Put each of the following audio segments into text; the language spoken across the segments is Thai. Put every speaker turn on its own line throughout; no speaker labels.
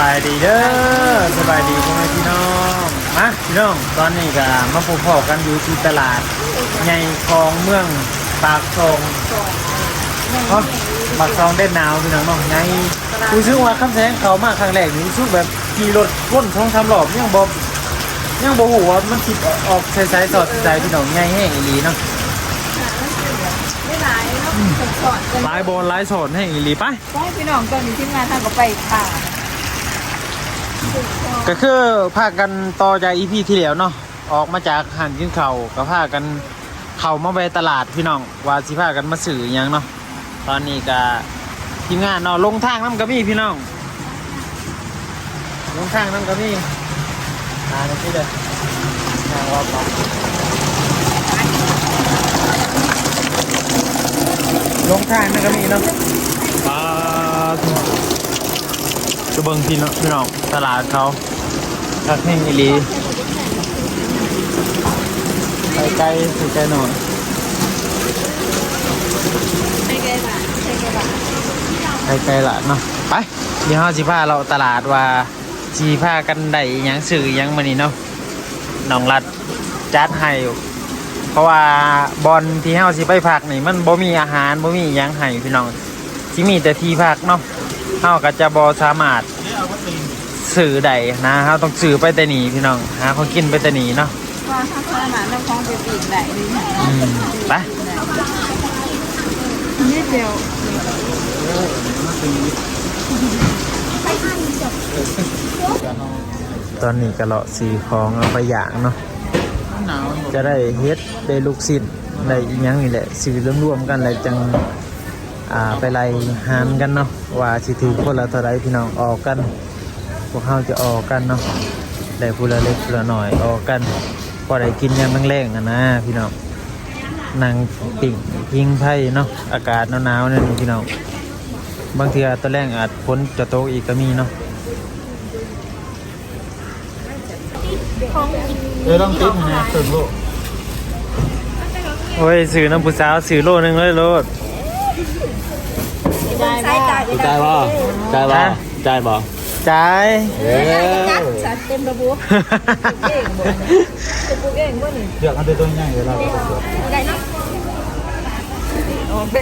บายดีเด้อสบายดีพ่อแม่พี่น้องมาพี่น้องตอนนี้ก็มาพบพ่อกันอยู่ที่ตลาดใหญ่คลองเมืองปากซองเพราะปากซองได้หนาวพี่น้องเนาะไงรู้สึกว่าคำแสงเขามาครั้งแรกนี่รู้สึกแบบขี่รถวนท้องทำหลอบยังบอบยังบ่หูว่ามันคิดออกใช้ๆสอดใจพี่น้องไงแห้งอีหลีเนาะ
หลายเนาะสอน
ลายบอลลายสอนแห้งอีหลีไป
ก็ให้พี่น้องตอนนี้ทีมงานทางก็ไปป่า
ก็คือพากันต่อจากอีพีที่แล้วเนาะออกมาจากหันกินเข่าก็พากันเข่ามาไปตลาดพี่น้องว่าสิพากันมาสื่ออยังเนาะตอนนี้ก็ทีมงานเนาะลงทางน้ำกระมี่พี่น้องลงทางน้ำกระมี่มาในที่เด้อทางรอบสองลงทางน้ำกระมี่เนาะ จะเบิ่งพี่น้องพี่น้องตลาดเขาทักแห่งอีหลีไปไกลไปไกลหน่อย
ไงบ้างใช่ไงบ้าง
ไปไกลละเนาะไปเดี๋ยวเราสิพาเราตลาดว่าสิพากันได้ยังสื่อยังมานี่เนาะน้องรัดจัดให้อยู่เพราะว่าบอลที่เฮาสิไปพักนี่มันบ่มีอาหารบ่มียังให้พี่น้องสิมีแต่ที่พักเนาะเฮาก็จะบ่สามารถ สื่อใดนะเฮาต้องสื่อไปแต่นี่พี่น้องหาของกินไปแต่นี่เนาะ
ว่าถ้าขนาดน้ำคลองไปปีกไหนดี
อืมไป
นี่เดียว
ตอนนี้ก็เลาะสีของเอาไปอย่างเนาะจะได้เฮ็ดได้ลูกศิษย์ได้อีหยังนี่แหละสื่อรวมๆกันเลยจังอ่าไปไล่หารกันเนาะว่าสิถือคนละเท่าไรพี่น้องออกกัน พวกเขาจะออกกันเนาะได้ผู้ละเล็กผู้ละหน่อยออกกันพอได้กินยามแรงๆอะนะพี่น้องนั่งปิ่งพิงไพ่เนาะอากาศหนาวๆเนี่ยพี่น้องบางทีอาจตอนแรกอาจฝนจะตกอีกก็มีเนาะ
เออต้องติ๊บนะส่วนโลก
โอ้ยสื่อน้ำผู้สาวสื่อโลนึงเลยโลด
ได้ไหม
ใจบ่ใจบ่ใจบ่
จ่าย
เออ
จัดเต็มระบบเองบ่จะปลูกเองบ่นี่
เลือกเอาตัวใหญ่เวลาเรา
ได้เนาะอ๋อเบ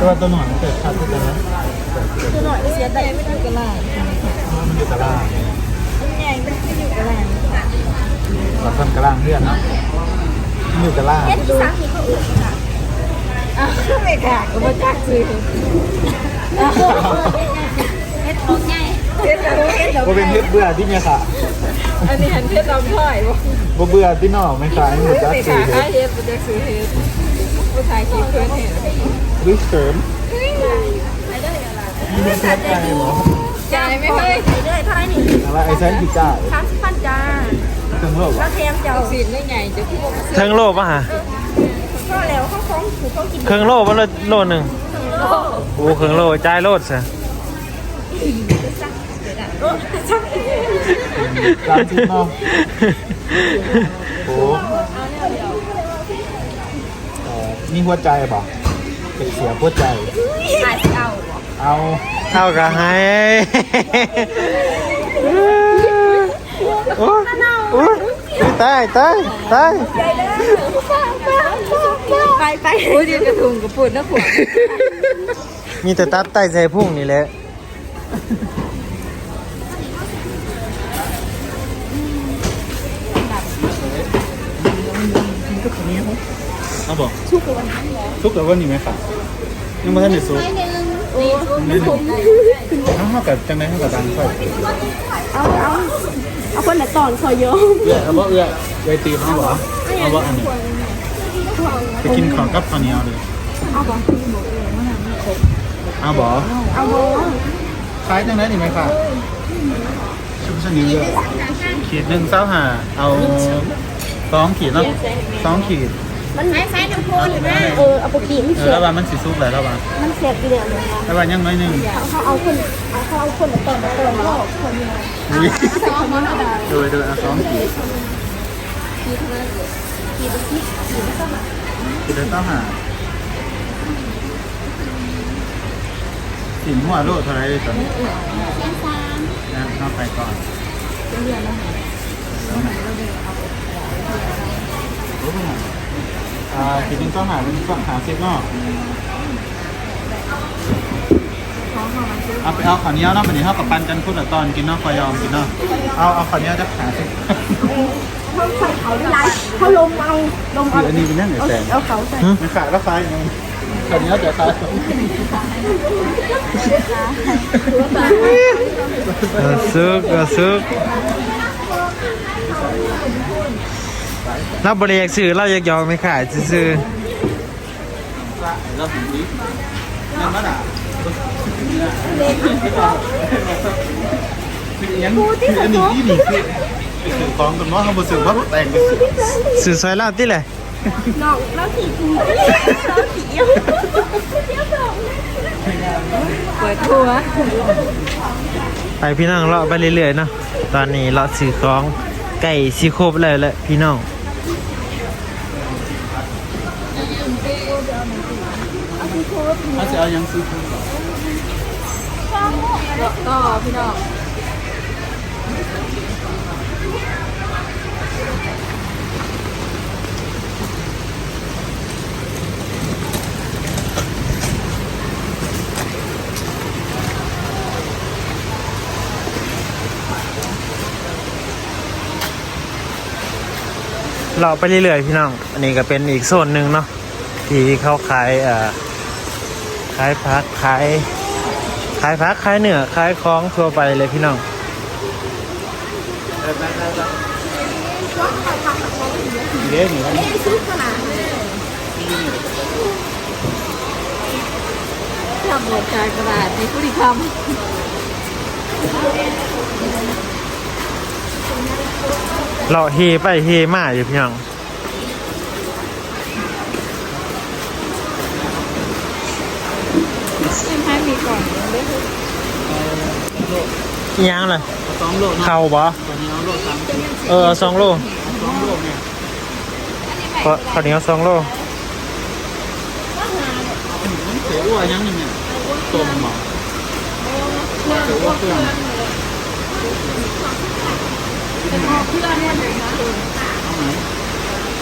ตัวตัวหน่อยมันเกิดชัดขึ้นแล้วนะ
คือหน่อยเสียใจไม่ถูกกันล่ะ
มันอยู่ตาราง
มันใหญ่ไม่อยู่กันล่ะ
เราทำกระล่างเพื่อนเนาะมันอยู่ตาราง
เฮ็ดสามีเขาอื่นค่ะอ้าวไม่ค่ะก็บ่จักซื้อเฮ็ดของให ญ่เฮ็ดของเฮ็ดดอก
บ่เป็นเฮ็ดเบื่อที่เมียค่ะ
อันนี้หันเฮ็ดดอกถ้อยบ่
บ่เบื่อที่นอกไม่ขายหมดจัก
ไม่
สี่
ค่ะ
เฮ็ด
เฮ็ดบ่จักซื้อเฮ็ดผู้ชายขี้เพิ่นเฮ็ด
ริสเสริมมีเฮ็ดใจเหรอ
จ่ายไม่เคยเด้อเท่าไหร่นี่
อะไรไอ้แซนกี่จ่าย
30พันจ้า
ถึงโลก
แล้วแถมเจ้าสินได้ไงจะคือบ่ซื้อ
เครื่องโลป่ะฮะ
ก็แล้วเขาของถูกเขากิน
เครื่องโลป่ะโลโลหนึ่งโอ้เครื่องโลจ่ายโลดซะ
ร้านจิ๊บเนาะโอ้เอ่หัวใจป่ะเป็นเสียหัวใจ
ขายเอา
เอา
เท่ากับให้โอ้ยโอ้ตายตายตาย
ไปไปโอ้ยกระทุงกระปุดนนะขวด
มีแต่ตับไตใส่พุ่งนี่แหละ
เอาบอกทุกกับวันทุกกับวันนี้ไหมครับยังไม่ทันได้สุก
โอ้ยมันผม
เอาเท่ากับจังไดเท่ากับตังค่อย
เอาเอาเอาคนละตอนคอยโยม
เอื้อเอาบ่เอื้อไว้ตีเขาบ่เอาบ่อันนี้ไปกินของกับข้าวเหนียวเลย
เอาบ่
เอาบ่
เอาบ่
ขายจังไดนี่ไหมครับชุบชนิดเลยขีดหนึ่งเศร้าหาเอา สองขีดเนาะสองขีด
มันใช้น้ำพ่นนะเออเอาปกีมัน
เออ
เสีย
แล้วว่ามันสิสุกแล้วแล้วว่า
มันเสียไปเลยเลย
แล้วว่ายังน้อยหนึง
เขาเอาคนเขาเอาคนละตอนละตอนโลกคนเดียว
อุ้ย
ใส่คำว่าอะไร
โดยโดยเอาสองขีด
ขีดมาขีดไปขีดขีดไม่ต้อง
ขีดเดินเศร้าหาสินหัวโลดเท่าไหรตอนนี้
เส้นซ้าย
นะเข้าไปก่อนอ่า คิดถึงต้องหาเป็นต้องหาเซ็ตเนอกเอาไปเอาข้าวเหนียวเนาะวันนี้เท่ากับปันกันพูดละตอนกินเนาะคอยยอมกินเนาะเอาเอาข้าวเหนียวจะหาเซ็ต
เขาใส่เขาได้ไรเขาลงเอาลงเอา
อันนี้เป็นนั่นเหรอแซง
เอาเขาใส่ไมั
นขายแล้วขายยังไงข้าวเหนียวจะขาย
เอาซึกเอาซึก เราบริยากซื้อเราอยากยอมไม่ขายซื้อ
เราถึงนี้ยังมาด่ายังอันนี้ที่นี่คือของกันว่าเขาบสื่อว่าแต่งไปสื่อ
ซื้อซอยเราที่แหละ
น้องแล้วสีกูแล้วสีเอียวเปิดทัว
ไปพี่น้องเลาะไปเรื่อยๆเนาะตอนนี้เลาะซื้อของไก่ซีโครบเลยแหละพี่น้อง
เขาจะเอายังซื้อ
ก็พี่น้อง
เลาไปเรื่อยๆพี่น้อง อันนี้ก็เป็นอีกโซนหนึ่งเนาะ ที่เขาขายเอ่อขายพักขายขายพักขายเหนือขายของทั่วไปเลยพี่น้อง
เดี๋ยวนี่มัน
ทำหมดการกระดาษในผู้ที่ท
เราเฮไปเฮมาอยู่พี่น้องำ
ยังให้มีก่อนเลย
อิหยังเลย
สองโลเนาะ
เข่าบ่
ตอนนี้เอาโลสามสิบ
เออสองโล
สองโลเนี่ย
ก็ข้าวเหนียวสองโล
มันเสียอ้วยังนี่เนี่ยต้มหมอเสียอ้วเครื่อง
เป็นพอเพื่อนเนี่ยเลยนะ
เอาไหน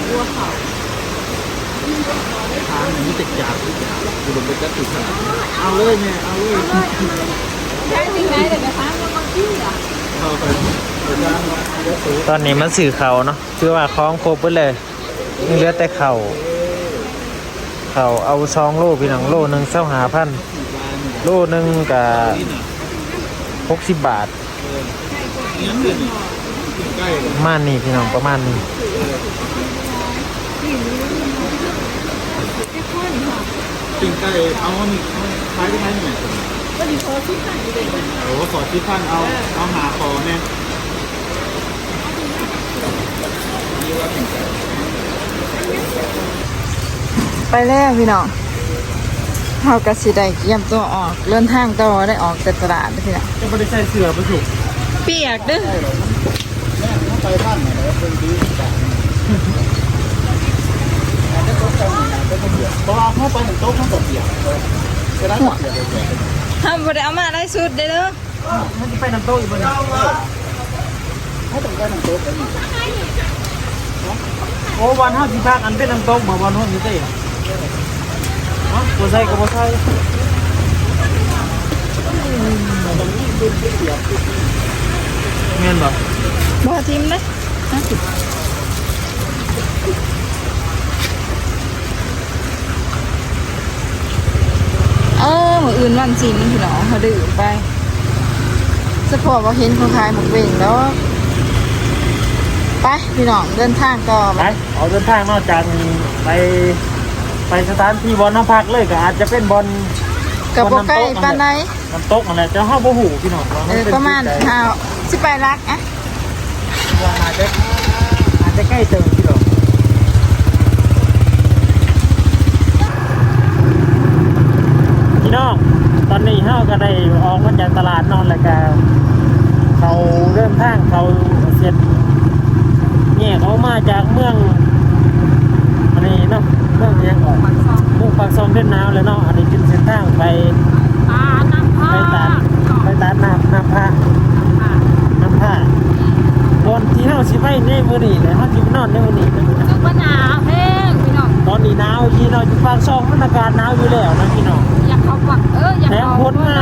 วัวเขา
ทานอย่างนี้ติดจากดูลงไปจะติดเอาเลยเนี่เอาเลย
แค่จริงไหมเดี๋ยวนะคะมันมันชื่ออะ
เข้าไปเดี๋ยวจะเอาเยอะสูง
ตอนนี้มันสื่อเขาเนาะคือว่าคล้องครบไปเลยเหลือแต่เข่าเข่าเอาสองโล่พี่น้องโล่หนึ่งเส้าหาพันโล่หนึ่งกับหกสิบบาท
นี่นั่นเลยใกล้เลย
ประมาณนี้ พี่น้องประมาณนี้
ถึงใกล้เอาหนึ่งท้ายได้ไหมหน่อย
ก็ดีพอที่ผ่านไปเลย
โอ้ขอที่พันเอาเอาหาคอเนี่ย
ไปแล้วพี่น้องเฮากะสิได้เตรียมตัวออกเดินทางต่อได้ออกจากตลาดพี่น้อง
จะไม่ได้ใส่เสื้อประชุม
เปียกเด้อ
ไปบ้านไหนแล้วเป็นดี จังพอเอาเข้าไปถึงโต๊ะข้างบนเดียวจะได้เสียเลย
ทำบ่ได้เอามาได้สุดเด้อเด้อ
มันจะไปน้ำโต๊ะอีกบ่เนี่ย
ให้ตรงกันถึงโต๊ะไปอีก
โอ้วันห้าสิบพักอันเป็นน้ำโต๊ะมาวันห้าสิบเต้ฮะบ่ใส่ก็บ่ใส่เงี้ยบ่
บ่ทิมเด้เอ อมื้ออื่นวันศิลป์พี่น้องเขาดื่มไปเฉพาะว่าเห็นเขาขายหมกเบ่งแล้วไปพี่น้องเดินทางต่อ
ไปเอาเดินทางนอกจากนี้ไป ไปสถานที่บอลน้ำพักเลยก็อาจจะเป็นบอล
กับบ่ใกล้ปานใด
น้ำตกอะไรจะห้าบ่หูพี่น้องว่า
เออ
ป็น
ประมาณ
ที่ใด
ห้าสิไปรักอะ
ว่าอาจจะอาจจะใกล้เติมพี่น้องพี่น้องต อนนี้เฮาก็ได้ออกมาจากตลาดนอนแล้วก็เขาเริ่มทางเขาเสร็จเนี่ยเขามาจากเมืองอันนี้เนาะเมืองยังก่อนเมืองปากซองเล่นดนามเลยเนาะอันนี้ขึ้นเส้นทางไปไปตัดไปตัดน้ำน้ำผ้าน้ำ
ผ้าบนที่เฮาสิ
ไปในมือนี่เลยเฮาสินอนในมือนี่
ตอนนี้หนาวที่เราอยู่ปากซองมันอากาศหนาวอยู่แล้วนะพี่น้อง
เขาฝักเอออยาก
แถม
เขา
พ้นมา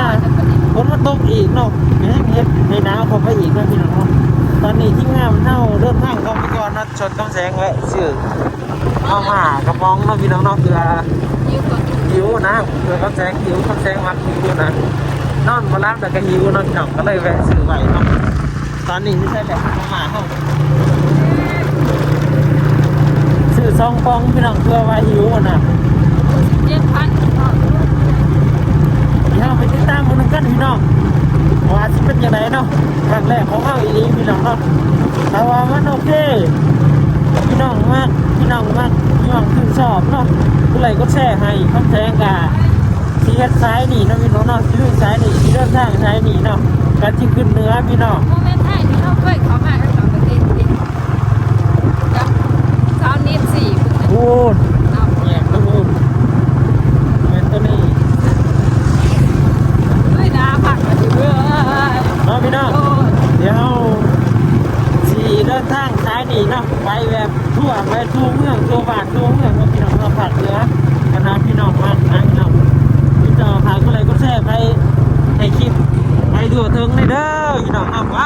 ฝนมาตกอีกเนาะแห้งเฮ็ดให้หนาวเข้าไปอีกนะพี่น้องเนาะตอนนี้ที่งามเน่าเดินทางเข้าไปก่อนนะชนต้องแสงไว้ชื่อเอามากระป๋องเนาะพี่น้องเนาะเพื่อ
ยืมก่อน
หิวนะเพื่อเขาแสงหิวเขาแสงมักหิวนะนอนมารับแต่ก็หิวเนาะพี่น้องก็เลยแวะซื้อไว้เนาะตอนนี้ไม่ใช่แบบเอามาเข้าซื้อซองฟองพี่น้องเพื่อไว้หิวอะนะ
เจ็ดพัน
เดี๋ยวไปติดตามมันกันพี่น้องว่าสิเป็นยังไงเนาะครั้งแรกของเราอีนี้พี่น้องเนาะแต่ว่ามันโอเคพี่น้องมากพี่น้องมากพี่น้องคือชอบเนาะผู้ใดก็แชร์ให้คำแสงกาที่เฮ็ดซ้ายนี่เนาะพี่น้องเนาะที่เรื่องซ้ายนี่ที่เรื่องทางซ้ายนี่เนาะการที่ขึ้นเหนื้อพี่น้อง
โมเมนต์ไทยที่เขาเคยขามากันสองประเทศดิกับสาวนิดสี่คุณนะ
พูด
เอา
แยกตัวพูดเป็นตัวนี้
เฮ้ยน้าผักมาดิเว้ย
เนาะพี่น้อง
โอ้ย
เดี๋ยวสีเดิน นี่นาะไปแบบทั่วไปทั่วเมืองทั่วบ้านทั่วเมืองพี่น้องเราผัดเหลือคณะพี่น้องมากนะพี่น้องพี่น้องพาก็เลยก็แช่ไปให้คลิปไปดูถึงเลยเด้อพี่น้องเอาไป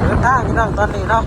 เดินทางพี่น้องตอนนี้เนาะ